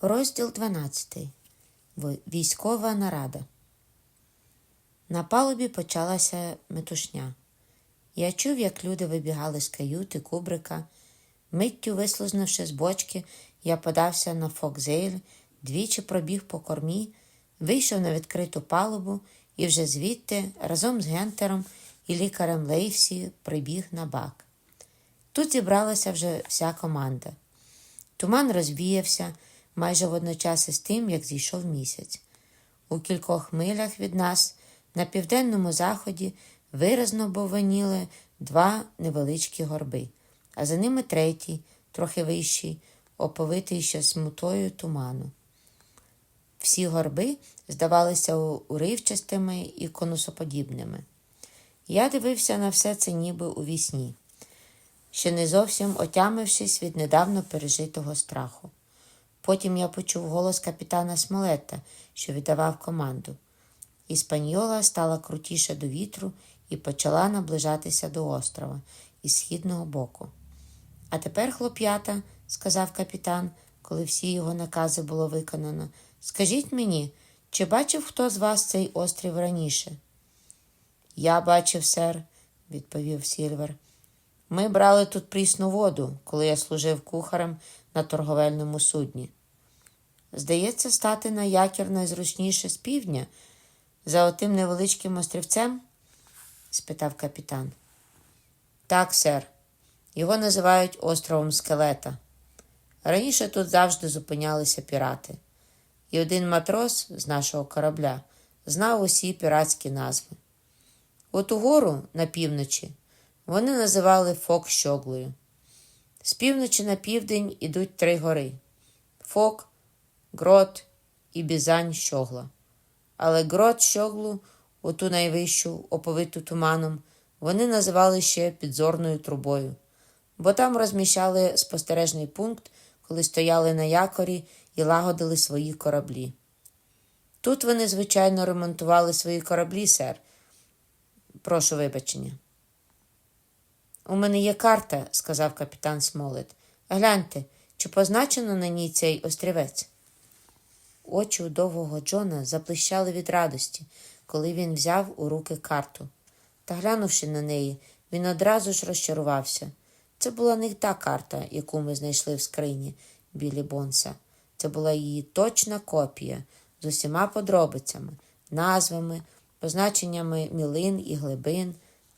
Розділ 12. Військова нарада. На палубі почалася метушня. Я чув, як люди вибігали з каюти кубрика. Миттю вислузнувши з бочки, я подався на Фокзейль, двічі пробіг по кормі, вийшов на відкриту палубу і вже звідти разом з Гентером і лікарем Лейфсі прибіг на бак. Тут зібралася вже вся команда. Туман розвіявся майже водночас із тим, як зійшов місяць. У кількох милях від нас на південному заході виразно бовваніли два невеличкі горби, а за ними третій, трохи вищий, оповитий ще смутою туману. Всі горби здавалися уривчастими і конусоподібними. Я дивився на все це ніби у вісні, ще не зовсім отямившись від недавно пережитого страху. Потім я почув голос капітана Смолетта, що віддавав команду. Іспаньола стала крутіше до вітру і почала наближатися до острова із східного боку. А тепер, хлоп'ята, сказав капітан, коли всі його накази було виконано, скажіть мені, чи бачив хто з вас цей острів раніше? Я бачив, сер, відповів Сільвер. Ми брали тут прісну воду, коли я служив кухарем на торговельному судні. Здається, стати на якір найзручніше з півдня, за отим невеличким острівцем? спитав капітан. Так, сер. Його називають островом скелета. Раніше тут завжди зупинялися пірати, і один матрос з нашого корабля знав усі піратські назви. От угору на півночі вони називали Фок щоглою. З півночі на південь ідуть три гори Фок, Грот і Бізань щогла. Але грот щоглу, оту найвищу, оповиту туманом, вони називали ще підзорною трубою, бо там розміщали спостережний пункт, коли стояли на якорі і лагодили свої кораблі. Тут вони, звичайно, ремонтували свої кораблі, сер. Прошу вибачення. У мене є карта, сказав капітан Смолет. Гляньте, чи позначено на ній цей острівець? Очі у довгого Джона заблищали від радості, коли він взяв у руки карту. Та глянувши на неї, він одразу ж розчарувався. Це була не та карта, яку ми знайшли в скрині білі Бонса. Це була її точна копія з усіма подробицями, назвами, позначеннями мілин і глибин,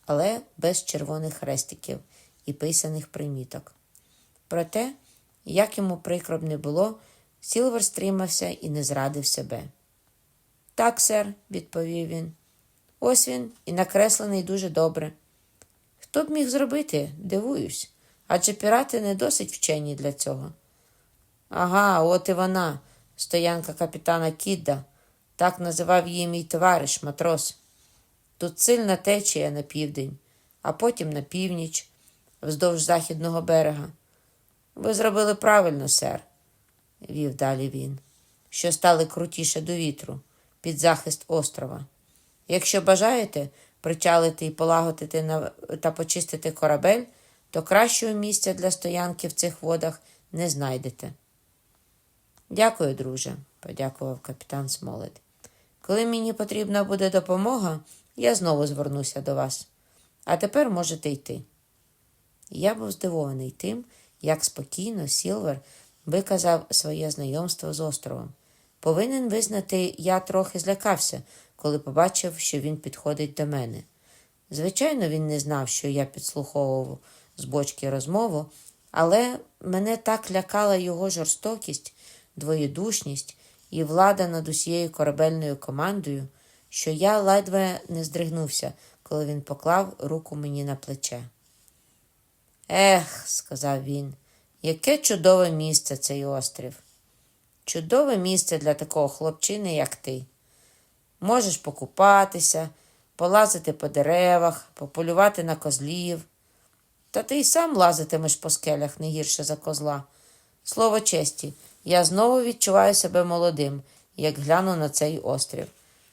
але без червоних хрестиків і писаних приміток. Проте, як йому прикро б не було, Сілвер стримався і не зрадив себе. Так, сер, відповів він. Ось він і накреслений дуже добре. Хто б міг зробити, дивуюсь, адже пірати не досить вчені для цього. Ага, от і вона, стоянка капітана Кідда, так називав її мій товариш, матрос. Тут сильна течія на південь, а потім на північ, вздовж західного берега. Ви зробили правильно, сер, вів далі він, що стали крутіше до вітру під захист острова. Якщо бажаєте причалити і полагодити та почистити корабель, то кращого місця для стоянки в цих водах не знайдете. Дякую, друже, подякував капітан Смолет. Коли мені потрібна буде допомога, я знову звернуся до вас. А тепер можете йти. Я був здивований тим, як спокійно Сілвер виказав своє знайомство з островом. Повинен визнати, я трохи злякався, коли побачив, що він підходить до мене. Звичайно, він не знав, що я підслуховував з бочки розмову, але мене так лякала його жорстокість, двоєдушність і влада над усією корабельною командою, що я ледве не здригнувся, коли він поклав руку мені на плече. Ех, сказав він, яке чудове місце цей острів. Чудове місце для такого хлопчини, як ти. Можеш покупатися, полазити по деревах, пополювати на козлів. Та ти й сам лазитимеш по скелях не гірше за козла. Слово честі, я знову відчуваю себе молодим, як гляну на цей острів.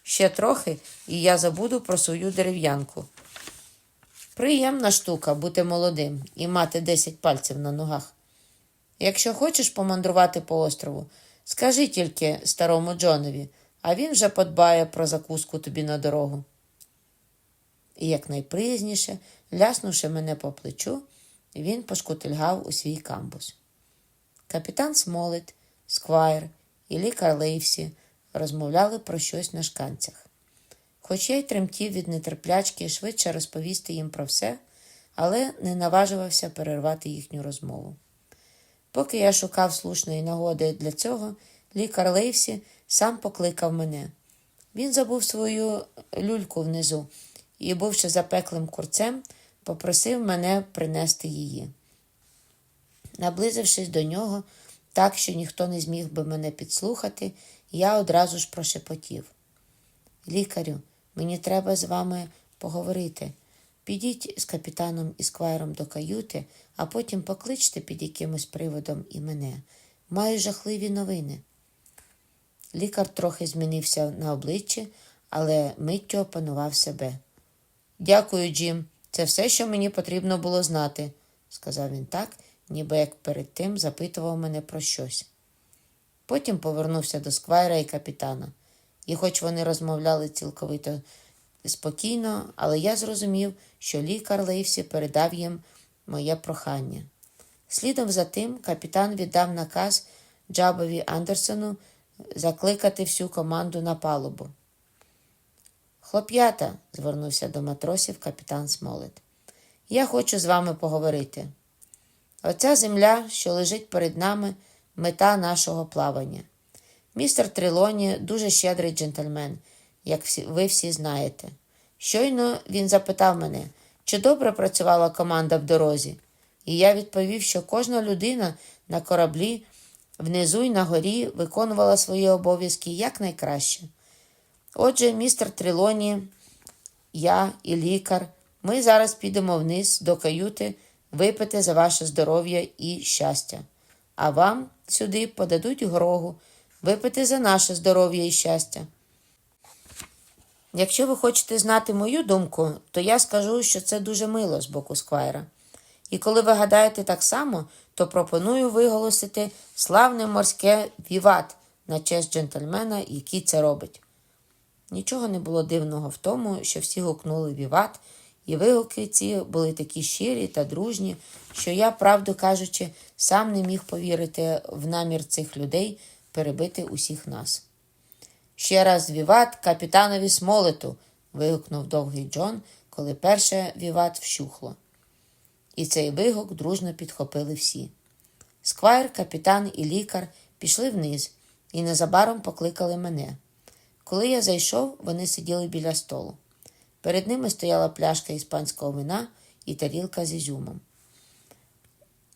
Ще трохи, і я забуду про свою дерев'янку. Приємна штука бути молодим і мати десять пальців на ногах. Якщо хочеш помандрувати по острову, Скажи тільки старому Джонові, а він вже подбає про закуску тобі на дорогу. І якнайприязніше, ляснувши мене по плечу, він пошкутильгав у свій камбус. Капітан Смолет, Сквайр і лікар Лейвсі розмовляли про щось на шканцях. Хоч я й тремтів від нетерплячки швидше розповісти їм про все, але не наважувався перервати їхню розмову. Поки я шукав слушної нагоди для цього, лікар Лейвсі сам покликав мене. Він забув свою люльку внизу і, бувши запеклим курцем, попросив мене принести її. Наблизившись до нього, так що ніхто не зміг би мене підслухати, я одразу ж прошепотів. Лікарю, мені треба з вами поговорити. Підіть з капітаном і сквайром до каюти, а потім покличте під якимось приводом і мене. Маю жахливі новини. Лікар трохи змінився на обличчі, але миттю опанував себе. Дякую, Джим. Це все, що мені потрібно було знати, сказав він так, ніби як перед тим запитував мене про щось. Потім повернувся до сквайра і капітана. І хоч вони розмовляли цілковито спокійно, але я зрозумів, що лікар Лейвсі передав їм моє прохання. Слідом за тим капітан віддав наказ Джабові Андерсону закликати всю команду на палубу. Хлоп'ята, звернувся до матросів капітан Смолет. Я хочу з вами поговорити. Оця земля, що лежить перед нами, мета нашого плавання. Містер Трилоні дуже щедрий джентльмен, як ви всі знаєте. Щойно він запитав мене, чи добре працювала команда в дорозі, і я відповів, що кожна людина на кораблі внизу й на горі виконувала свої обов'язки якнайкраще. Отже, містер Трилоні, я і лікар, ми зараз підемо вниз до каюти випити за ваше здоров'я і щастя, а вам сюди подадуть грогу випити за наше здоров'я і щастя. Якщо ви хочете знати мою думку, то я скажу, що це дуже мило з боку Сквайра. І коли ви гадаєте так само, то пропоную виголосити славне морське віват на честь джентльмена, який це робить. Нічого не було дивного в тому, що всі гукнули віват, і вигуки ці були такі щирі та дружні, що я, правду кажучи, сам не міг повірити в намір цих людей перебити усіх нас. Ще раз віват капітанові смолету. вигукнув довгий Джон, коли перше віват вщухло. І цей вигук дружно підхопили всі. Сквайр, капітан і лікар пішли вниз і незабаром покликали мене. Коли я зайшов, вони сиділи біля столу. Перед ними стояла пляшка іспанського вина і тарілка з ізюмом.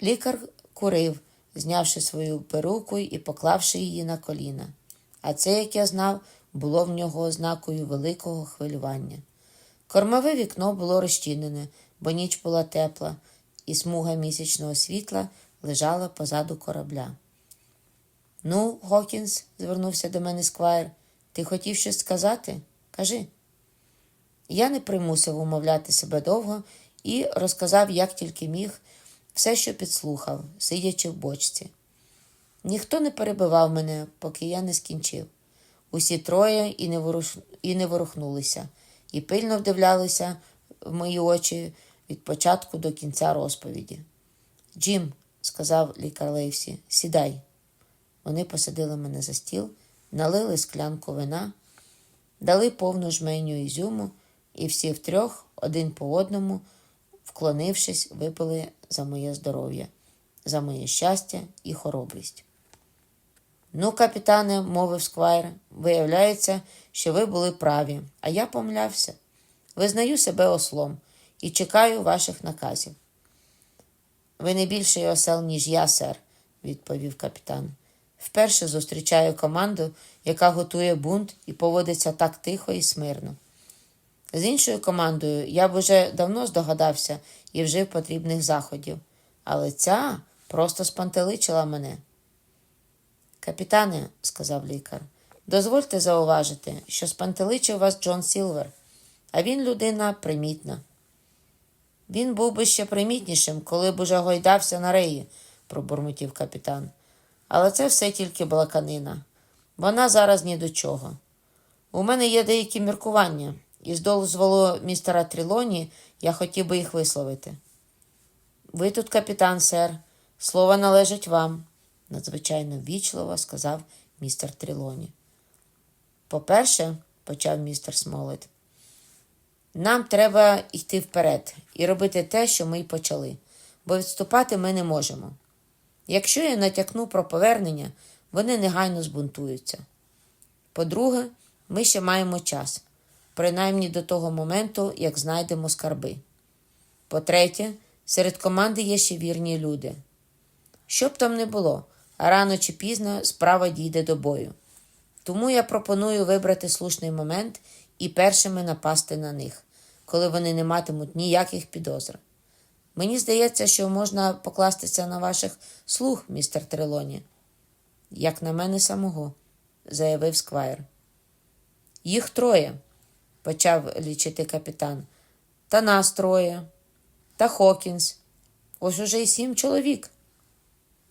Лікар курив, знявши свою перуку і поклавши її на коліна. А це, як я знав, було в нього ознакою великого хвилювання. Кормове вікно було розчинене, бо ніч була тепла, і смуга місячного світла лежала позаду корабля. Ну, Гокінс, звернувся до мене сквайр, ти хотів щось сказати? Кажи. Я не примусив умовляти себе довго і розказав, як тільки міг, все, що підслухав, сидячи в бочці. Ніхто не перебивав мене, поки я не скінчив. Усі троє і не, воруш... і не ворухнулися, і пильно вдивлялися в мої очі від початку до кінця розповіді. Джим, сказав лікар Лейвсі, сідай. Вони посадили мене за стіл, налили склянку вина, дали повну жменю ізюму, і всі втрьох, один по одному, вклонившись, випили за моє здоров'я, за моє щастя і хоробрість. Ну, капітане, мовив сквайр, виявляється, що ви були праві, а я помилявся. Визнаю себе ослом і чекаю ваших наказів. Ви не більший осел, ніж я, сер, відповів капітан. Вперше зустрічаю команду, яка готує бунт і поводиться так тихо і смирно. З іншою командою я б уже давно здогадався і вжив потрібних заходів, але ця просто спантеличила мене. Капітане, сказав лікар, дозвольте зауважити, що спантеличив вас Джон Сілвер, а він людина примітна. Він був би ще примітнішим, коли б уже гойдався на реї, пробурмотів капітан. Але це все тільки балаканина. Вона зараз ні до чого. У мене є деякі міркування, і з дозволу містера Трілоні я хотів би їх висловити. Ви тут капітан, сер. Слово належить вам, надзвичайно ввічливо сказав містер Трілоні. По-перше, почав містер Смолет, нам треба йти вперед і робити те, що ми й почали, бо відступати ми не можемо. Якщо я натякну про повернення, вони негайно збунтуються. По-друге, ми ще маємо час, принаймні до того моменту, як знайдемо скарби. По-третє, серед команди є ще вірні люди. Що б там не було, рано чи пізно справа дійде до бою. Тому я пропоную вибрати слушний момент і першими напасти на них, коли вони не матимуть ніяких підозр. Мені здається, що можна покластися на ваших слух, містер Трелоні. Як на мене самого, заявив Сквайр. Їх троє, почав лічити капітан. Та нас троє, та Хокінс. Ось уже й сім чоловік.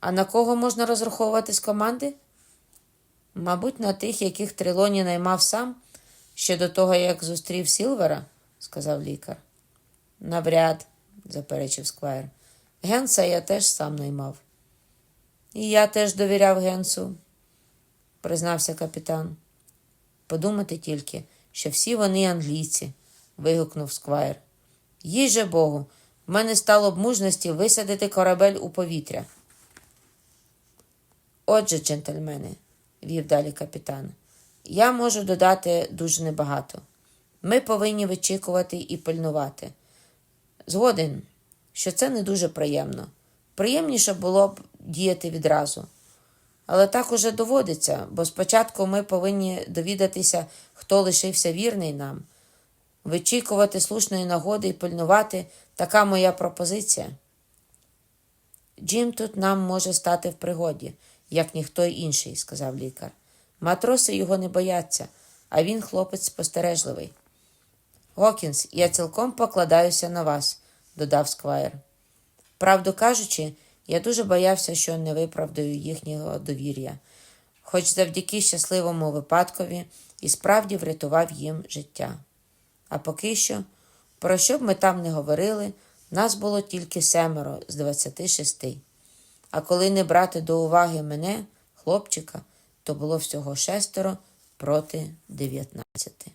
А на кого можна розраховувати з команди? Мабуть, на тих, яких Трилоні наймав сам ще до того, як зустрів Сілвера, сказав лікар. Навряд, заперечив Сквайр. Генса я теж сам наймав. І я теж довіряв Генсу, признався капітан. Подумати тільки, що всі вони англійці, вигукнув Сквайр. Їй же Богу, в мене стало б мужності висадити корабель у повітря. Отже, джентльмени, вів далі капітан, я можу додати дуже небагато. Ми повинні вичікувати і пильнувати. Згоден, що це не дуже приємно. Приємніше було б діяти відразу. Але так уже доводиться, бо спочатку ми повинні довідатися, хто лишився вірний нам. Вичікувати слушної нагоди і пильнувати така моя пропозиція. Джим тут нам може стати в пригоді, як ніхто інший, сказав лікар. Матроси його не бояться, а він хлопець спостережливий. Гокінс, я цілком покладаюся на вас, додав Сквайр. Правду кажучи, я дуже боявся, що не виправдаю їхнього довір'я, хоч завдяки щасливому випадкові і справді врятував їм життя. А поки що, про що б ми там не говорили, нас було тільки семеро з двадцяти шести. А коли не брати до уваги мене, хлопчика, то було всього шестеро проти дев'ятнадцяти.